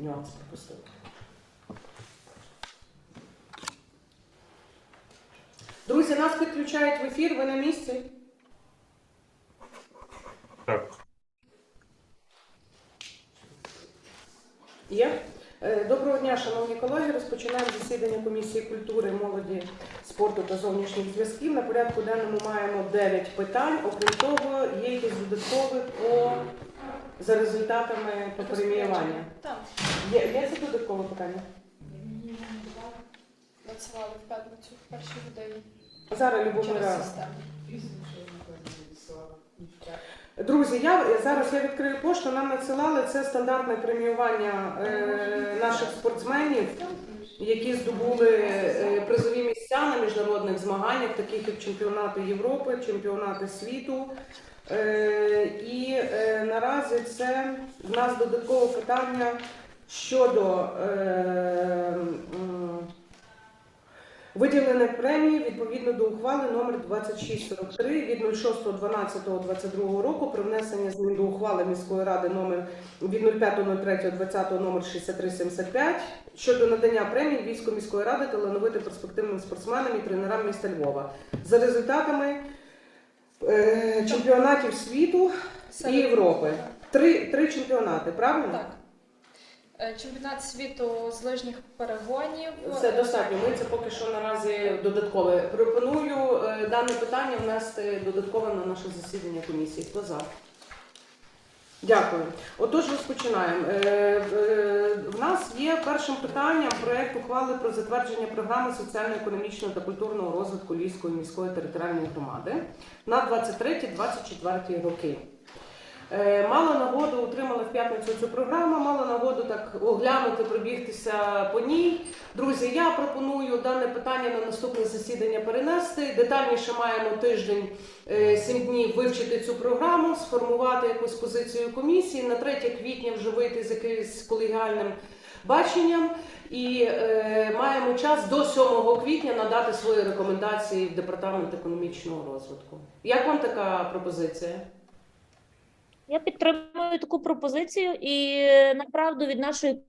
нюанс пропустили. Друзі, нас підключають в ефір, ви на місці? Так. Є. Е, Доброго дня, шановні колеги. Розпочинаємо засідання комісії культури, молоді, спорту та зовнішніх зв'язків. На порядку денному маємо 9 питань. Окрім того, є якісь додаткові по за результатами преміювання. Так, Є, є це додаткове питання? працювали в п'ятницю в першій годині Зараз через Любомира. систему. Друзі, я зараз я відкрию пошту. Нам надсилали це стандартне преміювання е, наших спортсменів, які здобули е, призові місця на міжнародних змаганнях, таких як чемпіонати Європи, чемпіонати світу. Е, і е, наразі це в нас додаткове питання щодо е, Виділення премії відповідно до ухвали номер 2643 від 06.12.22 року про внесення змін до ухвали міської ради номер від 05.03.20 номер 6375 щодо надання премії Львівської міської ради талановитим перспективним спортсменам і тренерам міста Львова. За результатами е, чемпіонатів світу і Серед- Європи. Три, три чемпіонати, правильно? Так. Е, Чемпіонат світу з лижніх перегонів. Все достатньо. Ми це поки що наразі додаткове. Пропоную е, дане питання внести додатково на наше засідання комісії. Хто за? Дякую. Отож, розпочинаємо. Е, е, В нас є першим питанням проект ухвали про затвердження програми соціально-економічного та культурного розвитку Львівської міської територіальної громади на 23-24 роки. Е, Мала нагоду отримала в п'ятницю цю програму, мала нагоду так оглянути, пробігтися по ній. Друзі, я пропоную дане питання на наступне засідання перенести. Детальніше маємо тиждень, е, сім днів вивчити цю програму, сформувати якусь позицію комісії. На 3 квітня вже вийти з якимось колегіальним баченням. І е, маємо час до 7 квітня надати свої рекомендації в департамент економічного розвитку. Як вам така пропозиція? Я підтримую таку пропозицію, і направду від нашої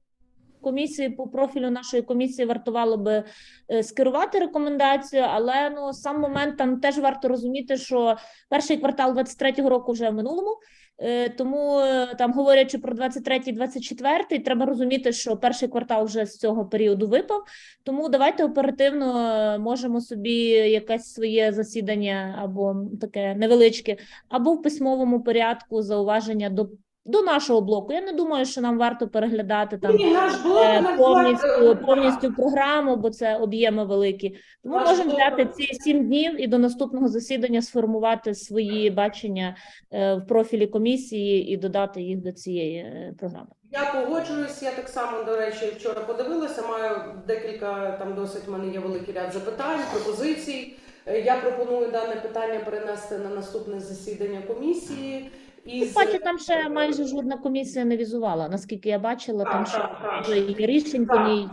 комісії по профілю нашої комісії вартувало би е, скерувати рекомендацію, але ну сам момент там теж варто розуміти, що перший квартал 23-го року вже в минулому. Е, Тому е, там говорячи про 23-24, треба розуміти, що перший квартал вже з цього періоду випав. Тому давайте оперативно е, можемо собі якесь своє засідання або таке невеличке або в письмовому порядку зауваження до, до нашого блоку. Я не думаю, що нам варто переглядати там Ні, наш блок е, повністю, повністю програму, бо це об'єми великі. Тому Наш можемо взяти ці сім днів і до наступного засідання сформувати свої бачення е, в профілі комісії і додати їх до цієї е, програми. Я погоджуюсь. Я так само, до речі, вчора подивилася. Маю декілька там досить в мене є великий ряд запитань, пропозицій. Е, Я пропоную дане питання перенести на наступне засідання комісії. І Бачу, там ще майже жодна комісія не візувала. Наскільки я бачила, там Так, ще так, так. вже є рішень по ній.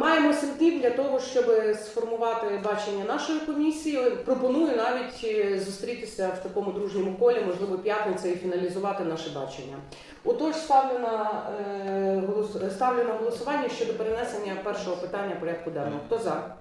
маємо сім для того, щоб сформувати бачення нашої комісії. Пропоную навіть е, зустрітися в такому дружньому колі, можливо, п'ятниця, і фіналізувати наше бачення. Отож, ставлю на е, ставлю на голосування щодо перенесення першого питання порядку денного. Хто за?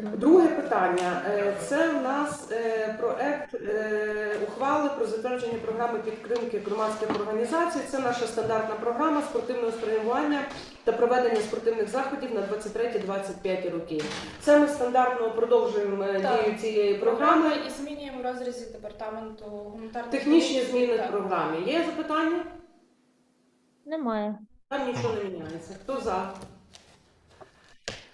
Друге питання Е, це в нас е, проект е, ухвали про затвердження програми підтримки громадських організацій. Це наша стандартна програма спортивного спрямування та проведення спортивних заходів на 23-25 роки. Це ми стандартно продовжуємо Так. дію цієї програми. і змінюємо в розрізі департаменту гуманітарної Технічні зміни в програмі. Є запитання? Немає. Там нічого не міняється. Хто за?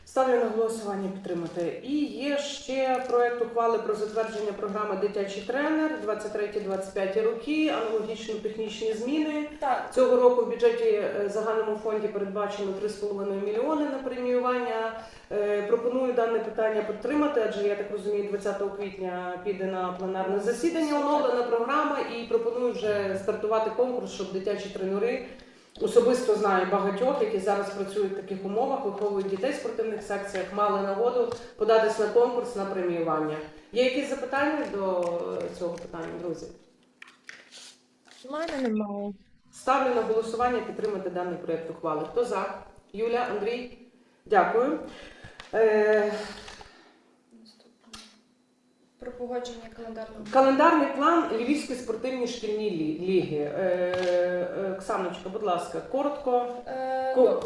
Ставлю на голосування підтримати. І є ще проект ухвали про затвердження програми Дитячий тренер 23-25 роки, аналогічно технічні зміни. Так, Цього року в бюджеті е, загальному фонді передбачено 3,5 мільйони на преміювання. Е, Пропоную дане питання підтримати, адже я так розумію, 20 квітня піде на пленарне засідання оновлена програма і пропоную вже стартувати конкурс, щоб дитячі тренери. Особисто знаю багатьох, які зараз працюють в таких умовах, виховують дітей в спортивних секціях, мали нагоду податись на конкурс на преміювання. Є якісь запитання до цього питання, друзі? У мене немає. Ставлю на голосування підтримати даний проєкт ухвали. Хто за? Юля, Андрій? Дякую. Е. Про погодження календарного Календарний план Львівської спортивні шкільні лі- ліги. Е, е, Оксаночка, будь ласка, коротко. Е, Ко-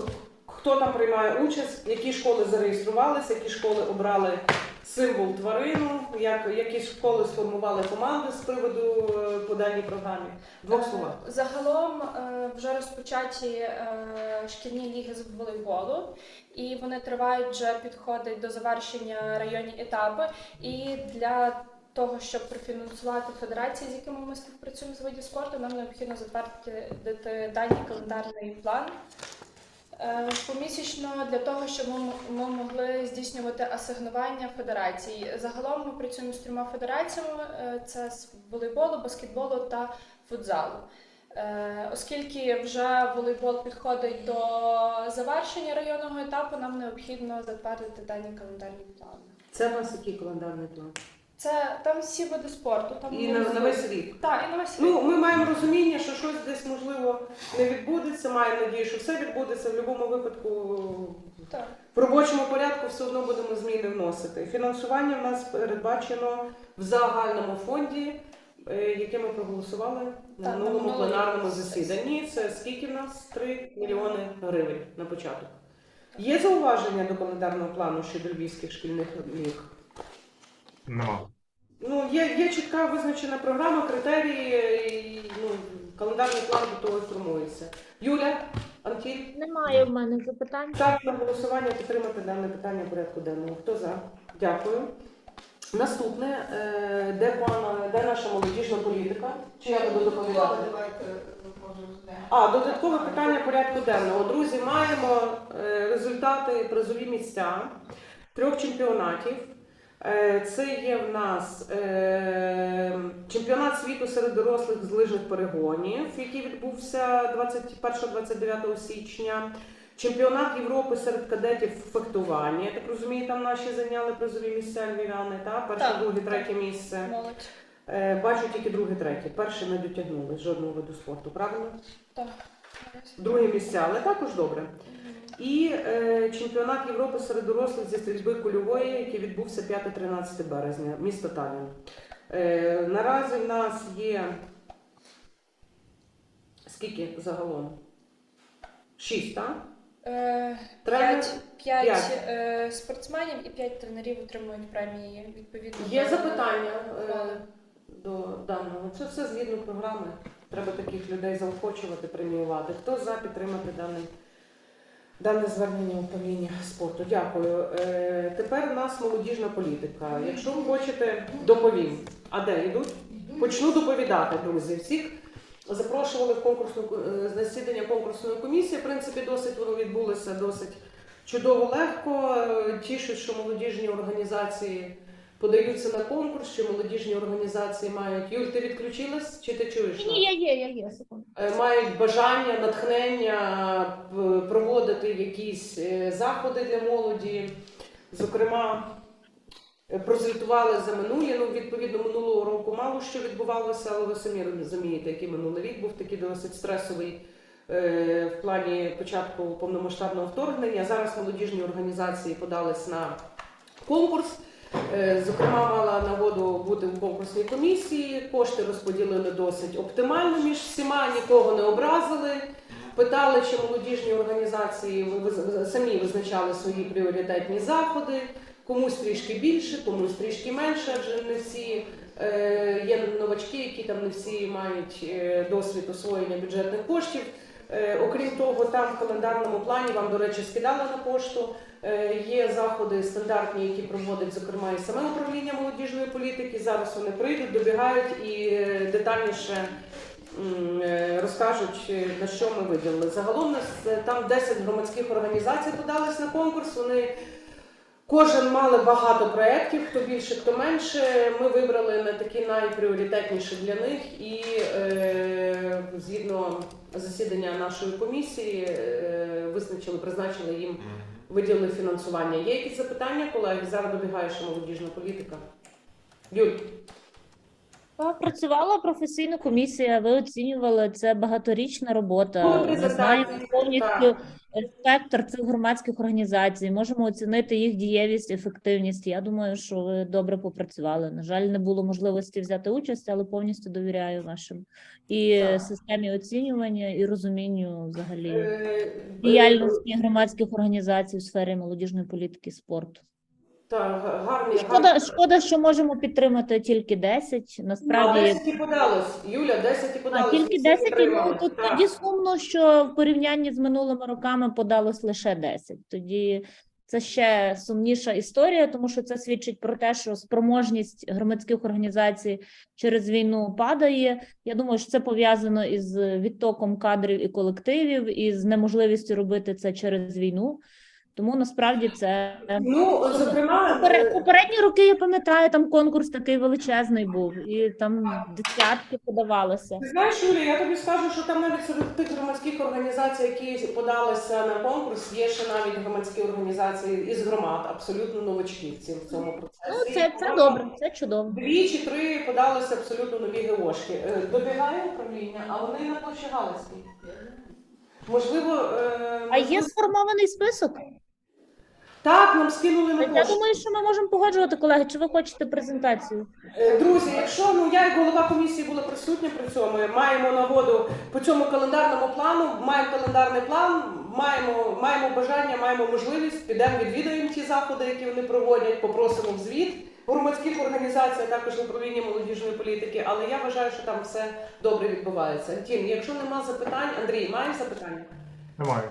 Хто там приймає участь, які школи зареєструвалися, які школи обрали символ тварину, як, які школи сформували команди з приводу е, по даній програмі? Двох Е, словах. Загалом е, вже розпочаті шкільні ліги з волейболу, і вони тривають вже підходить до завершення районні етапи. І для того, щоб профінансувати федерації, з якими ми співпрацюємо з видів спорту, нам необхідно затвердити даний календарний план. Е, Помісячно для того, щоб ми, могли здійснювати асигнування федерацій. Загалом ми працюємо з трьома федераціями: е, це з волейболу, баскетболу та футзалу. Е, Оскільки вже волейбол підходить до завершення районного етапу, нам необхідно затвердити дані календарні плани. Це у нас який календарний план? Це там всі види спорту. Там І на, на весь рік. Так, і на весь рік. Ну, ми маємо розуміння, що щось десь можливо не відбудеться. Маємо надію, що все відбудеться. В будь-якому випадку Так. в робочому порядку все одно будемо зміни вносити. Фінансування в нас передбачено в загальному фонді, е, яке ми проголосували на Так, на минулому минулому пленарному сесії. засіданні. Це скільки в нас? 3 мільйони гривень на початок. Є зауваження до календарного плану щодо львівських шкільних ліг? Нема. Ну, є, є чітка визначена програма, критерії, і, ну, календарний план до того і формується. Юля, Антіль, Немає в мене запитань. ставлю на голосування підтримати дане питання порядку денного. Хто за? Дякую. Наступне, е, де пана, де наша молодіжна політика? Чи я буду доповідати? А, додаткове питання порядку денного. Друзі, маємо е, результати призові місця трьох чемпіонатів. Е, Це є в нас е, чемпіонат світу серед дорослих з лижних перегонів, який відбувся 21-29 січня. Чемпіонат Європи серед кадетів фехтування. Я так розумію, там наші зайняли призові місця львів'яни, та? Перше, друге, третє місце. Молодь. Е, Бачу тільки друге, третє. Перше не дотягнули жодного виду спорту, правильно? Так. Друге місця, але також добре. І е, чемпіонат Європи серед дорослих зі стрільби кульової, який відбувся 5-13 березня, місто Таллін. Е, наразі в нас є скільки загалом? Шість, так? Е, Тренер? П'ять, п'ять П'ять. е, спортсменів і п'ять тренерів отримують премії відповідно. Є до- запитання е, до даного. Це все згідно програми. Треба таких людей заохочувати, преміювати. Хто за підтримати даний, дане звернення управління спорту? Дякую. Е, тепер у нас молодіжна політика. Якщо ви хочете, доповім. А де йдуть? Почну доповідати, друзі. Всіх запрошували в конкурсну е, засідання конкурсної комісії. В принципі, досить воно відбулося досить чудово легко. Е, Тішить, що молодіжні організації подаються на конкурс, що молодіжні організації мають. Юль, ти відключилась чи ти чуєш? Ні, я є, я є. Секунду. Е, мають бажання, натхнення проводити якісь е, заходи для молоді. Зокрема, е, прозвітували за минулі. Ну, відповідно, минулого року мало що відбувалося, але ви самі розумієте, який минулий рік був такий досить стресовий е, в плані початку повномасштабного вторгнення. Зараз молодіжні організації подались на конкурс. Е, Зокрема, мала нагоду бути в конкурсній комісії. Кошти розподілили досить оптимально між всіма, нікого не образили. Питали, чи молодіжні організації самі визначали свої пріоритетні заходи. Комусь трішки більше, комусь трішки менше, адже не всі е, є новачки, які там не всі мають е, досвід освоєння бюджетних коштів. Окрім того, там в календарному плані вам, до речі, скидали на пошту. Е, Є заходи стандартні, які проводить, зокрема, і саме управління молодіжної політики. Зараз вони прийдуть, добігають і е, детальніше е, розкажуть, на що ми виділили. Загалом нас там 10 громадських організацій подались на конкурс. Вони кожен мали багато проєктів, хто більше, хто менше. Ми вибрали на такі найпріоритетніші для них і е, згідно засідання нашої комісії е, визначили, призначили їм виділили фінансування. Є якісь запитання, колеги? Зараз добігає ще молодіжна політика. Юль, працювала професійна комісія, ви оцінювали це багаторічна робота. Ми знаємо повністю так. Спектр цих громадських організацій, можемо оцінити їх дієвість, ефективність. Я думаю, що ви добре попрацювали. На жаль, не було можливості взяти участь, але повністю довіряю вашим і Так. системі оцінювання, і розумінню взагалі Е, діяльності громадських організацій у сфері молодіжної політики і спорту. Так, гарні. Шкода, гарні. шкода, що можемо підтримати тільки 10. Ну, Насправді 10 і подалось. Юля, 10 і подалось. А тільки всі 10, і, ну, то Так. тоді сумно, що в порівнянні з минулими роками подалось лише 10. Тоді це ще сумніша історія, тому що це свідчить про те, що спроможність громадських організацій через війну падає. Я думаю, що це пов'язано із відтоком кадрів і колективів, і з неможливістю робити це через війну. Тому насправді це Ну, зокрема, е, Попередні роки я пам'ятаю, там конкурс такий величезний був, і там десятки подавалося. Ти знаєш, Юлія, я тобі скажу, що там навіть серед тих громадських організацій, які подалися на конкурс, є ще навіть громадські організації із громад, абсолютно новачківці в цьому процесі. Ну, це, це добре, це чудово. Дві чи три подалися абсолютно нові ГОшки. Е, Добігає управління, а вони на площі Галицькій. Можливо, е, А є сформований список? Так, нам скинули на Я пошту. думаю, що ми можемо погоджувати, колеги. Чи ви хочете презентацію? Е, Друзі, якщо ну я як голова комісії була присутня при цьому, маємо нагоду по цьому календарному плану, маємо календарний план, маємо, маємо бажання, маємо можливість, підемо відвідаємо ті заходи, які вони проводять, попросимо в звіт в громадських організаціях, також в управлінні молодіжної політики. Але я вважаю, що там все добре відбувається. Тім, якщо нема запитань, Андрій, маєш запитання? Немає.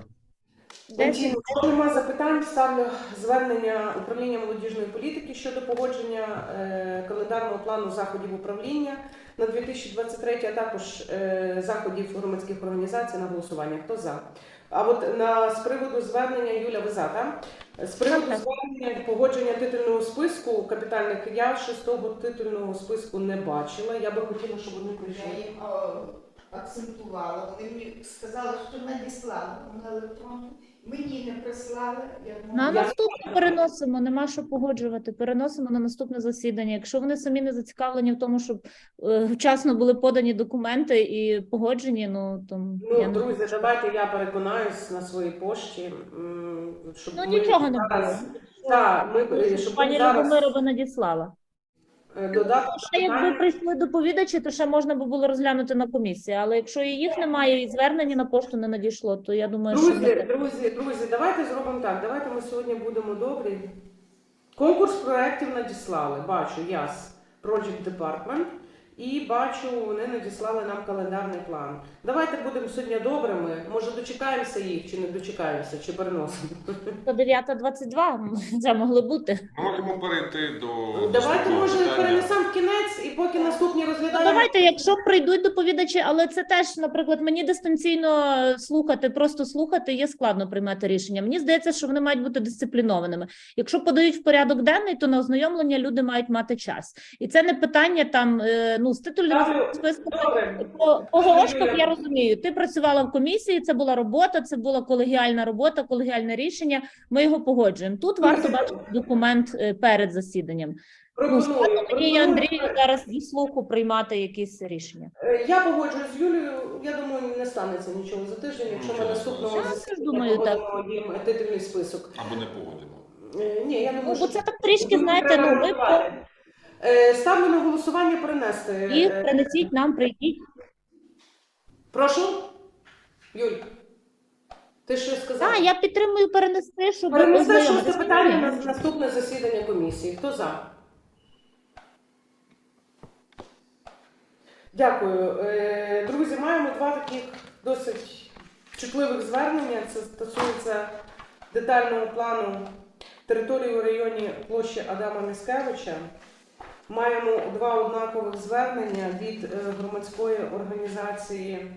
Якщо немає запитань, ставлю звернення управління молодіжної політики щодо погодження е, календарного плану заходів управління на 2023, а також е, заходів громадських організацій на голосування. Хто за? А от на з приводу звернення Юля ви за, так? З приводу Так, так. звернення погодження титульного списку капітальних я ще з того титульного списку не бачила. Я би хотіла, щоб вони Я прийшли. акцентувала. Вони мені сказали, що надіслали на електронну. Мені не прислали. Я На наступне переносимо, нема що погоджувати. Переносимо на наступне засідання. Якщо вони самі не зацікавлені в тому, щоб е, вчасно були подані документи і погоджені, ну то я Ну, не друзі, давайте я переконаюсь на своїй пошті, м, щоб Ну, ми нічого не зараз- Так, ми е, щоб пані зараз Любомира би надіслала. Е, додати Ще якби прийшли доповідачі, то ще можна би було розглянути на комісії. Але якщо і їх немає, і звернення на пошту не надійшло, то я думаю, що Друзі, ми... друзі, друзі, давайте зробимо так. Давайте ми сьогодні будемо добрі. Конкурс проєктів надіслали. Бачу, ЯС Project Department. І бачу, вони надіслали нам календарний план. Давайте будемо сьогодні добрими. Може, дочекаємося їх, чи не дочекаємося, чи переносимо. До 9.22 це могло бути. Можемо перейти до Давайте, наступного може, питання. перенесемо в кінець, і поки наступні Ну, розглядаємо. давайте, якщо прийдуть доповідачі, але це теж, наприклад, мені дистанційно слухати, просто слухати, є складно приймати рішення. Мені здається, що вони мають бути дисциплінованими. Якщо подають в порядок денний, то на ознайомлення люди мають мати час. І це не питання там, е, ну, з титульного Ставлю- списку. По, по ГОшках я розумію. Ти працювала в комісії, це була робота, це була колегіальна робота, колегіальне рішення. Ми його погоджуємо. Тут варто бачити документ е, перед засіданням. Ну, складно мені і. Андрію зараз зі слуху приймати якісь рішення. Е, Я погоджуюсь з Юлією. Я думаю, не станеться нічого за тиждень, якщо ми Нічого наступного. Я теж думаю, так. їм титульний список. Або не погодимо. Е, Ні, я думаю, Ну, бо що це так трішки, знаєте, ну ми. Е, Ставлю на голосування перенести. Е, принесіть нам, прийдіть. Прошу, Юль. Ти що сказав? А, я підтримую перенести, щоб Перенести шосте ознайомитися. питання на наступне засідання комісії. Хто за? Дякую. Е, Друзі, маємо два таких досить чутливих звернення. Це стосується детального плану території у районі площі Адама Міскевича. Маємо два однакових звернення від е, громадської організації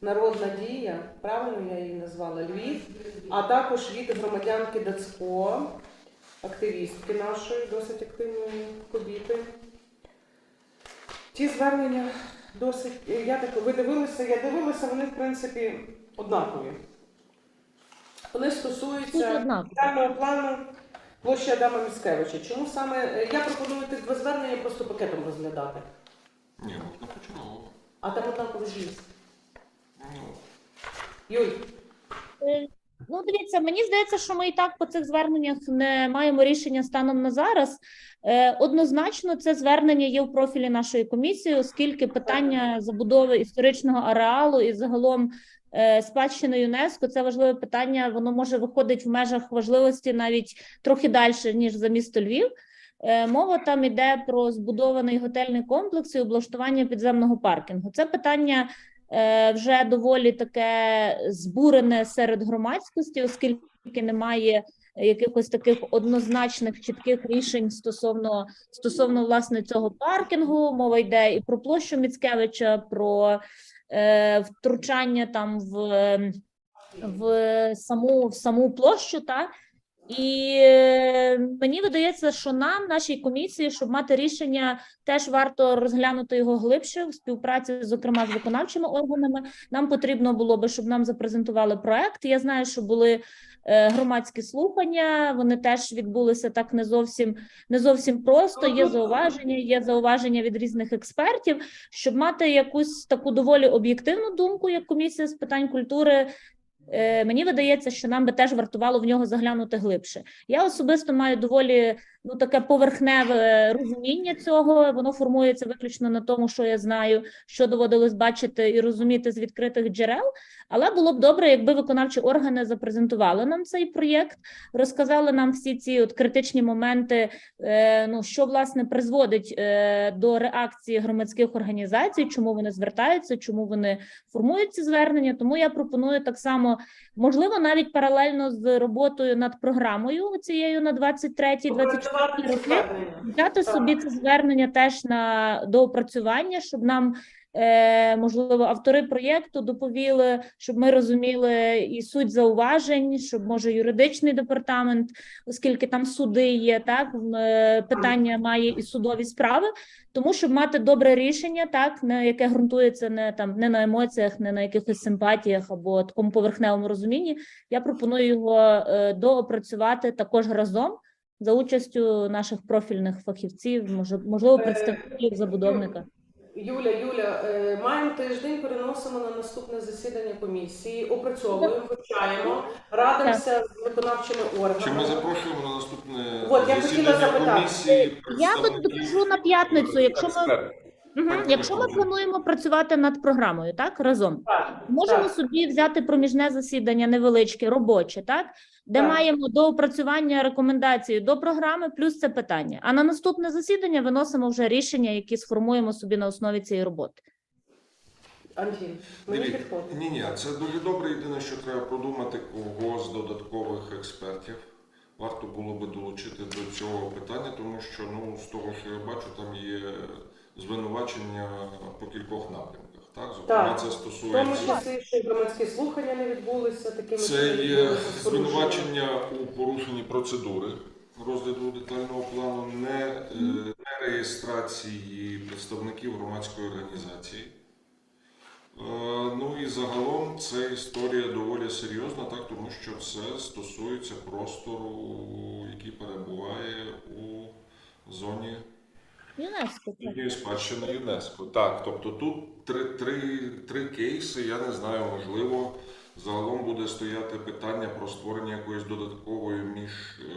Народна дія, правильно я її назвала Львів, а також від громадянки Дацько, активістки нашої, досить активної кобіти. Ті звернення досить. Я так ви дивилися, я дивилася, вони в принципі однакові. Вони стосуються детального плану площі Адама Міцкевича. Чому саме е, я пропоную тих два звернення просто пакетом розглядати? Ні, можна почергово. А там однаково з'їзд. Ну, Юль, Е, Ну, дивіться, мені здається, що ми і так по цих зверненнях не маємо рішення станом на зараз. Е, Однозначно, це звернення є в профілі нашої комісії, оскільки питання забудови історичного ареалу і загалом спадщини ЮНЕСКО це важливе питання. Воно може виходить в межах важливості навіть трохи далі, ніж за місто Львів. Е, Мова там йде про збудований готельний комплекс і облаштування підземного паркінгу. Це питання е, вже доволі таке збурене серед громадськості, оскільки немає якихось таких однозначних чітких рішень стосовно стосовно власне цього паркінгу. Мова йде і про площу Міцкевича, про е, втручання там в, в саму в саму площу, та і е, мені видається, що нам, нашій комісії, щоб мати рішення, теж варто розглянути його глибше в співпраці, зокрема з виконавчими органами. Нам потрібно було би, щоб нам запрезентували проект. Я знаю, що були е, громадські слухання. Вони теж відбулися так не зовсім не зовсім просто. Є зауваження, є зауваження від різних експертів, щоб мати якусь таку доволі об'єктивну думку, як комісія з питань культури. Е, Мені видається, що нам би теж вартувало в нього заглянути глибше. Я особисто маю доволі ну таке поверхневе розуміння цього. Воно формується виключно на тому, що я знаю, що доводилось бачити і розуміти з відкритих джерел. Але було б добре, якби виконавчі органи запрезентували нам цей проєкт, розказали нам всі ці от критичні моменти, е, ну що власне призводить е, до реакції громадських організацій, чому вони звертаються, чому вони формують ці звернення. Тому я пропоную так само, можливо, навіть паралельно з роботою над програмою цією на 23-24 звернення. Взяти собі це звернення теж на доопрацювання, щоб нам е, можливо автори проєкту доповіли, щоб ми розуміли і суть зауважень, щоб може юридичний департамент, оскільки там суди є, так е, питання має і судові справи. Тому щоб мати добре рішення, так на яке ґрунтується не там не на емоціях, не на якихось симпатіях або такому поверхневому розумінні. Я пропоную його е, доопрацювати також разом за участю наших профільних фахівців, може, можливо, Е, представників забудовника. Юля, Юля, е, маємо тиждень, переносимо на наступне засідання комісії, опрацьовуємо, вивчаємо, радимося з виконавчими Чи ми запрошуємо на наступне От, я хотіла запитати. комісії? Я би кажу на п'ятницю, якщо ми експертів? Так, якщо ми плануємо працювати над програмою, так разом. Так, Можемо так. собі взяти проміжне засідання невеличке, робоче, так де Так. маємо доопрацювання рекомендації до програми, плюс це питання. А на наступне засідання виносимо вже рішення, які сформуємо собі на основі цієї роботи. Антін, мені підходить. Ні, ні, це дуже добре. Єдине, що треба продумати кого з додаткових експертів. Варто було би долучити до цього питання, тому що ну з того, що я бачу, там є звинувачення по кількох напрямках. Так, зокрема, Так. це В тому стосується числі, що громадські слухання не відбулися такими це є звинувачення у порушенні процедури розгляду детального плану, не, е, не реєстрації представників громадської організації. Е, Ну і загалом це історія доволі серйозна, так тому що це стосується простору, який перебуває у зоні ЮНЕСКО. так. Їхньої спадщини ЮНЕСКО. Так, тобто тут три, три, три кейси, я не знаю, можливо, загалом буде стояти питання про створення якоїсь додаткової між е,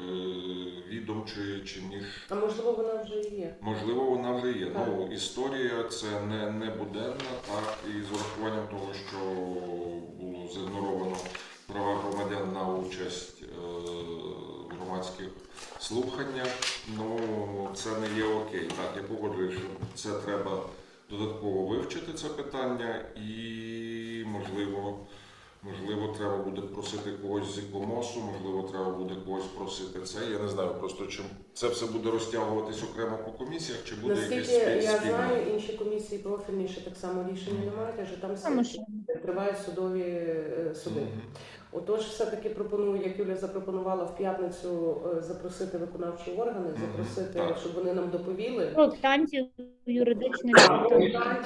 відомчої чи між. А можливо, вона вже і є. Можливо, вона вже є. Так. Ну, історія це не, не буденна, так, і з урахуванням того, що було зігноровано права громадян на участь громадських слуханнях, ну це не є окей. Так, я погоджуюсь, що це треба додатково вивчити це питання, і можливо, можливо, треба буде просити когось з ікомосу, можливо, треба буде когось просити це. Я не знаю просто чим це все буде розтягуватись окремо по комісіях, чи буде якесь Наскільки спіль- я спільне. знаю, інші комісії профільні ще так само рішення не мають, адже там Тому що тривають судові е, суди. Мгм. Отож, все-таки пропоную, як Юля запропонувала в п'ятницю е, запросити виконавчі органи, запросити, щоб вони нам доповіли. проєктантів юридичних.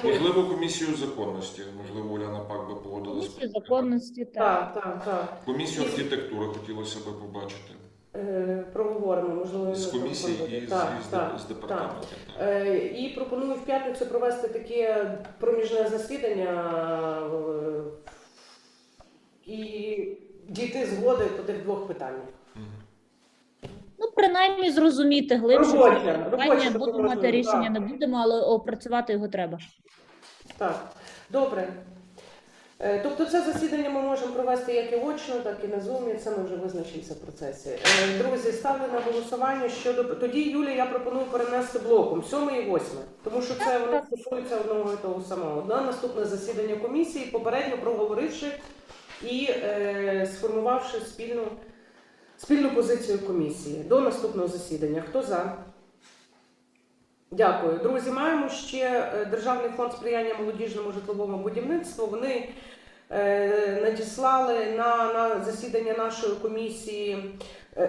Можливо, комісію законності, можливо, Уляна Пак би погодилась. Комісію законності, так. Так, так, так. Комісію архітектури хотілося би побачити. Е, Проговоримо, можливо, З комісії і з, Так, з, так, з так. так. Е, І пропоную в п'ятницю провести таке проміжне засідання і дійти згоди по тих двох питаннях. Ну, принаймні зрозуміти глибше Робоче, це робоче питання, таке будемо мати рішення, так. не будемо, але опрацювати його треба. Так, добре. Е, Тобто це засідання ми можемо провести як і очно, так і на зумі. Це ми вже визначимося в процесі. Е, Друзі, ставлю на голосування щодо тоді, Юлія, я пропоную перенести блоком 7 і 8, тому що це воно стосується одного і того самого. На наступне засідання комісії, попередньо проговоривши і е, сформувавши спільну, спільну позицію комісії до наступного засідання. Хто за? Дякую. Друзі, маємо ще е, Державний фонд сприяння молодіжному житловому будівництву. Вони е, надіслали на, на засідання нашої комісії е,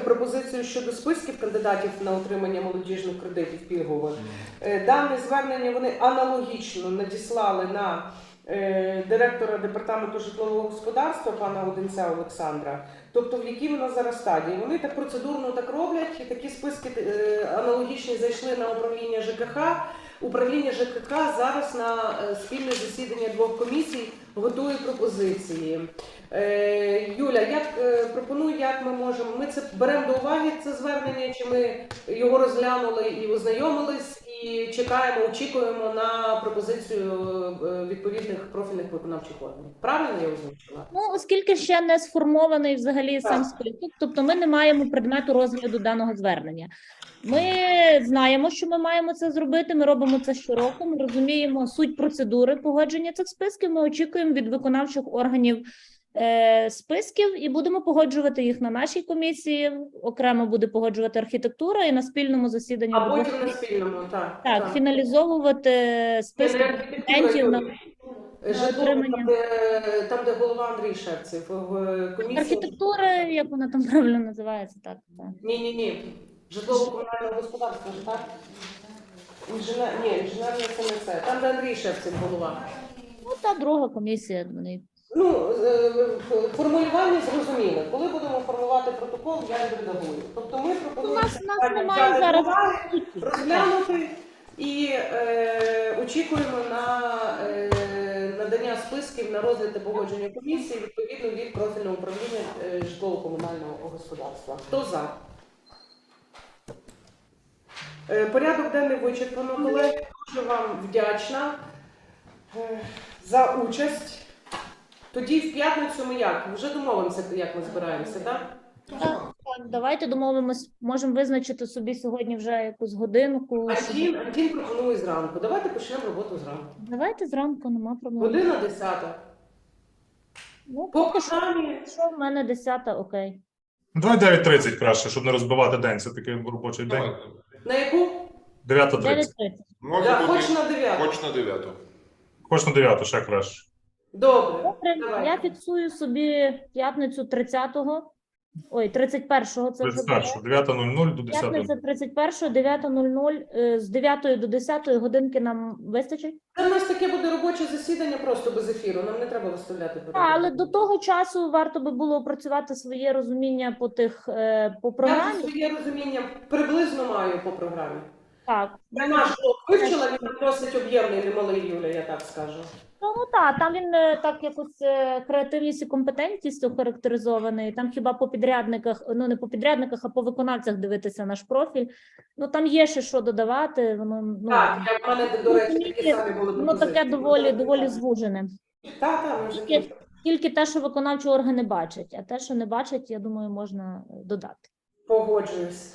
пропозицію щодо списків кандидатів на отримання молодіжних кредитів пільгових. Е, Дане звернення вони аналогічно надіслали на директора департаменту житлового господарства пана Одинця Олександра. Тобто, в якій вона зараз стадії. Вони так процедурно так роблять, і такі списки е, аналогічні зайшли на управління ЖКХ. Управління ЖКХ зараз на е, спільне засідання двох комісій готує пропозиції. Е, Юля, як е, пропоную, як ми можемо. Ми це беремо до уваги це звернення, чи ми його розглянули і ознайомились, і чекаємо, очікуємо на пропозицію е, відповідних профільних виконавчих органів. Правильно я озвучила? Ну, оскільки ще не сформований взагалі сам список, тобто ми не маємо предмету розгляду даного звернення. Ми знаємо, що ми маємо це зробити. Ми робимо це щороку. Ми розуміємо суть процедури погодження цих списків. Ми очікуємо від виконавчих органів списків і будемо погоджувати їх на нашій комісії. Окремо буде погоджувати архітектура і на спільному засіданні А двох потім на спільному, так. так, фіналізовувати списки Це не архітектура, претендентів на Житло, отримання. там, де, там, де голова Андрій Шевцев, в комісії. архітектури, як вона там правильно називається, так. так. Ні, ні, ні. Житлово-комунальне господарство, так? Інженер... Ні, інженерне це. Там, де Андрій Шевцев голова. Ну, та друга комісія. Вони Ну, е, формулювання зрозуміле. Коли будемо формувати протокол, я редагую. Тобто ми у пропонуємо нас, у нас питання немає взяти зараз до уваги, суті. розглянути і е, очікуємо на е, надання списків на розгляд та погодження комісії відповідно від профільного управління е, житлово-комунального господарства. Хто за? Е, порядок денний вичерпано, колеги. Дуже вам вдячна е, за участь. Тоді в п'ятницю ми як? Вже домовимося, як ми збираємося, так? Так, так, давайте домовимось, можемо визначити собі сьогодні вже якусь годинку. щоб- Антін, Антін пропонує зранку. Давайте почнемо роботу зранку. Давайте зранку, нема проблем. Година десята. Ну, По поки що, програмі що в мене 10, окей. Давай 9.30 краще, щоб не розбивати день. Це такий робочий день. Давайте. на яку? 9.30. 9.30. Може Да, бути хоч на дев'яту. хоч на 9. Хоч на 9, ще краще. Добре. Добре, Давайте. я фіксую собі п'ятницю 30-го, ой, 31-го, це вже буде. 31, 9.00 до 10. П'ятниця 31-го, 9.00, е, з 9 до 10 годинки нам вистачить? Це у нас таке буде робоче засідання просто без ефіру. Нам не треба виставляти Так, порядок. але до того часу варто би було опрацювати своє розуміння по тих е, по Я програмі. своє розуміння приблизно маю по програмі. Так, Я наш блок вивчила, він досить об'ємний, немалий Юля, я так скажу. Ну так, там він е, так якось е, креативність і компетентність охарактеризований. Там хіба по підрядниках, ну не по підрядниках, а по виконавцях дивитися наш профіль. Ну там є ще що додавати. Воно ну Так, я в мене, до речі, такі самі були воно таке доволі доволі звужене. Так, так, ми вже Тільки- Тільки те, що виконавчі органи бачать, а те, що не бачать, я думаю, можна е, додати. погоджуюсь.